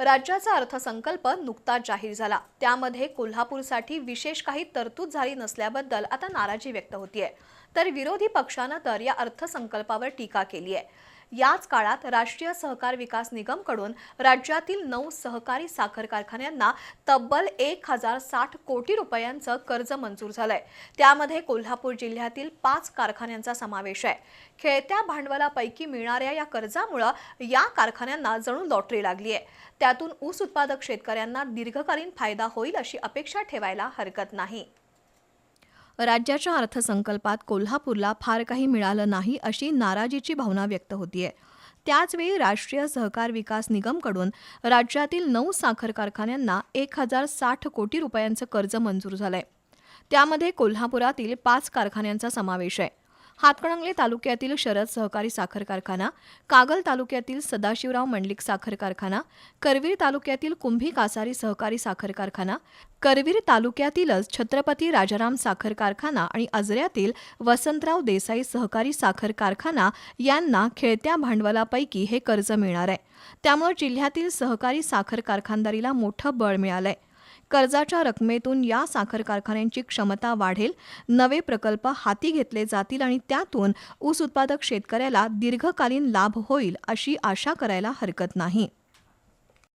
राज्याचा अर्थसंकल्प नुकताच जाहीर झाला. त्यामध्ये कोल्हापूरसाठी विशेष काही तरतूद झाली नसल्याबद्दल आता नाराजी व्यक्त होतीये. तर विरोधी पक्षानं तर या अर्थसंकल्पावर टीका केली आहे याच काळात राष्ट्रीय सहकार विकास निगमकडून राज्यातील नऊ सहकारी साखर कारखान्यांना तब्बल एक हजार साठ कोटी रुपयांचं कर्ज मंजूर झालंय. त्यामध्ये कोल्हापूर जिल्ह्यातील पाच कारखान्यांचा समावेश आहे. खेळत्या भांडवलापैकी मिळणाऱ्या या कर्जामुळं या कारखान्यांना जणू लॉटरी लागली आहे. त्यातून ऊस उत्पादक शेतकऱ्यांना दीर्घकालीन फायदा होईल अशी अपेक्षा ठेवायला हरकत नाही. राज्याच्या अर्थसंकल्पात कोल्हापूरला फार काही मिळालं नाही अशी नाराजीची भावना व्यक्त होतीये. त्याचवेळी राष्ट्रीय सहकार विकास निगमकडून राज्यातील नऊ साखर कारखान्यांना एक हजार साठ कोटी रुपयांचं कर्ज मंजूर झालंय. त्यामध्ये कोल्हापुरातील पाच कारखान्यांचा समावेश आहे. हातकणंगले तालुक्यातील शरद सहकारी साखर कारखाना कागल तालुक्यातील सदाशिवराव मंडलिक साखर कारखाना करवीर तालुक्यातील कुंभी कासारी सहकारी साखर कारखाना करवीर तालुक्यातीलच छत्रपती राजाराम साखर कारखाना आणि अजऱ्यातील वसंतराव देसाई सहकारी साखर कारखाना यांना खेळत्या भांडवलापैकी हे कर्ज मिळणार आहे. त्यामुळे जिल्ह्यातील सहकारी साखर कारखानदारीला मोठं बळ मिळालंय. कर्जाच्या रकमेतून या साखर कारखान्यांची क्षमता वाढेल नवे प्रकल्प हाती घेतले जातील आणि त्यातून ऊस उत्पादक शेतकऱ्याला दीर्घकालीन लाभ होईल अशी आशा करायला हरकत नाही.